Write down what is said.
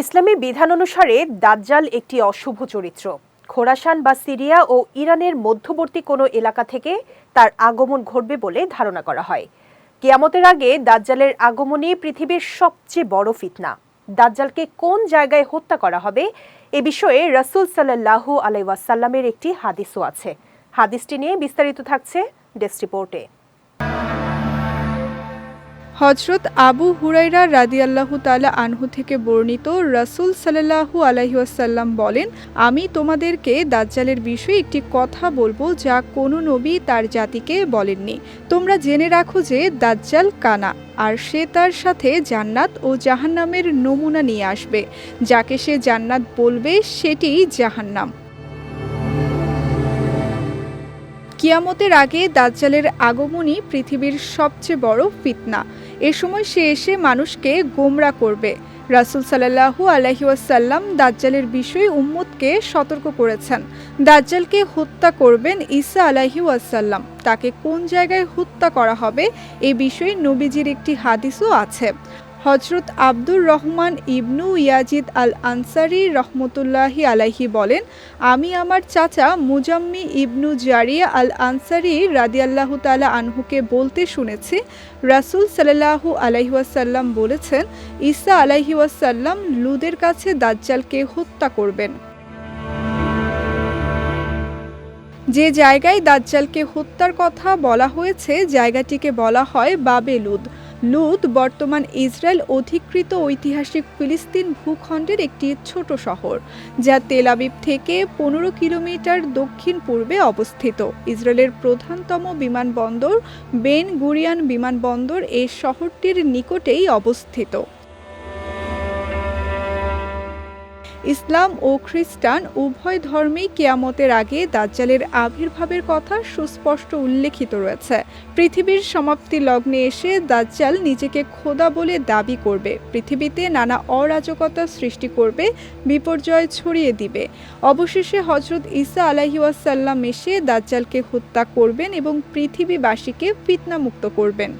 ইসলামী বিধান অনুসারে দাজ্জাল একটি অশুভ চরিত্র। খোরাসান বা সিরিয়া ও ইরানের মধ্যবর্তী কোনো এলাকা থেকে তার আগমন ঘটবে বলে ধারণা করা হয়। কিয়ামতের আগে দাজ্জালের আগমনই পৃথিবীর সবচেয়ে বড় ফিতনা। দাজ্জালকে কোন জায়গায় হত্যা করা হবে এ বিষয়ে রসুল সাল্লাহু আলাইসাল্লামের একটি হাদিসও আছে। হাদিসটি নিয়ে বিস্তারিত থাকছে ডেস্ক রিপোর্টে। হজরত আবু হুরাইরা রাদিয়াল্লাহু তালা আনহু থেকে বর্ণিত রাসূল সাল্লাল্লাহু আলাইহি ওয়াসাল্লাম বলেন, আমি তোমাদেরকে দাজ্জালের বিষয়ে একটি কথা বলব যা কোনো নবী তার জাতিকে বলেননি। তোমরা জেনে রাখো যে দাজ্জাল কানা, আর সে তার সাথে জান্নাত ও জাহান্নামের নমুনা নিয়ে আসবে। যাকে সে জান্নাত বলবে সেটি জাহান্নাম। কিয়ামতের আগে দাজ্জালের আগমনই পৃথিবীর সবচেয়ে বড় ফিতনা। এ সময় সে এসে মানুষকে গোমরা করবে। রাসুল সাল্লাহু আলহি ওয়াসাল্লাম দাজ্জালের বিষয়ে উম্মুদকে সতর্ক করেছেন। দাজ্জালকে হত্যা করবেন ঈসা আলাহি ওয়াসাল্লাম। তাকে কোন জায়গায় হত্যা করা হবে এ বিষয়ে নবীজির একটি হাদিসও আছে। হজরত আব্দুর রহমান ইবনু ইয়াজিদ আল আনসারি রহমতুল্লাহি আলাইহি বলেন, আমি আমার চাচা মুজাম্মি ইবনু জারিয়া আল আনসারি রাদিয়াল্লাহু তালা আনহুকে বলতে শুনেছি। রাসূল সাল্লাল্লাহু আলাইহি ওয়াসাল্লাম বলেছেন, ঈসা আলাইহি ওয়াসাল্লাম লুদের কাছে দাজ্জালকে হত্যা করবেন। যে জায়গায় দাজ্জালকে হত্যার কথা বলা হয়েছে, জায়গাটিকে বলা হয় বাবে লুদ বর্তমান ইসরায়েল অধিকৃত ঐতিহাসিক ফিলিস্তিন ভূখণ্ডের একটি ছোট শহর, যা তেল আবিব থেকে পনেরো কিলোমিটার দক্ষিণ পূর্বে অবস্থিত। ইসরায়েলের প্রধানতম বিমানবন্দর বেন গুরিয়ান বিমানবন্দর এই শহরটির নিকটেই অবস্থিত। ইসলাম ও খ্রিস্টান উভয় ধর্মেই কেয়ামতের আগে দাজ্জালের আবির্ভাবের কথা সুস্পষ্ট উল্লেখিত রয়েছে। পৃথিবীর সমাপ্তি লগ্নে এসে দাজ্জাল নিজেকে খোদা বলে দাবি করবে। পৃথিবীতে নানা অরাজকতা সৃষ্টি করবে, বিপর্যয় ছড়িয়ে দিবে। অবশেষে হজরত ঈসা আলাহিউসাল্লাম এসে দাজ্জালকে হত্যা করবেন এবং পৃথিবীবাসীকে ফিতনামুক্ত করবেন।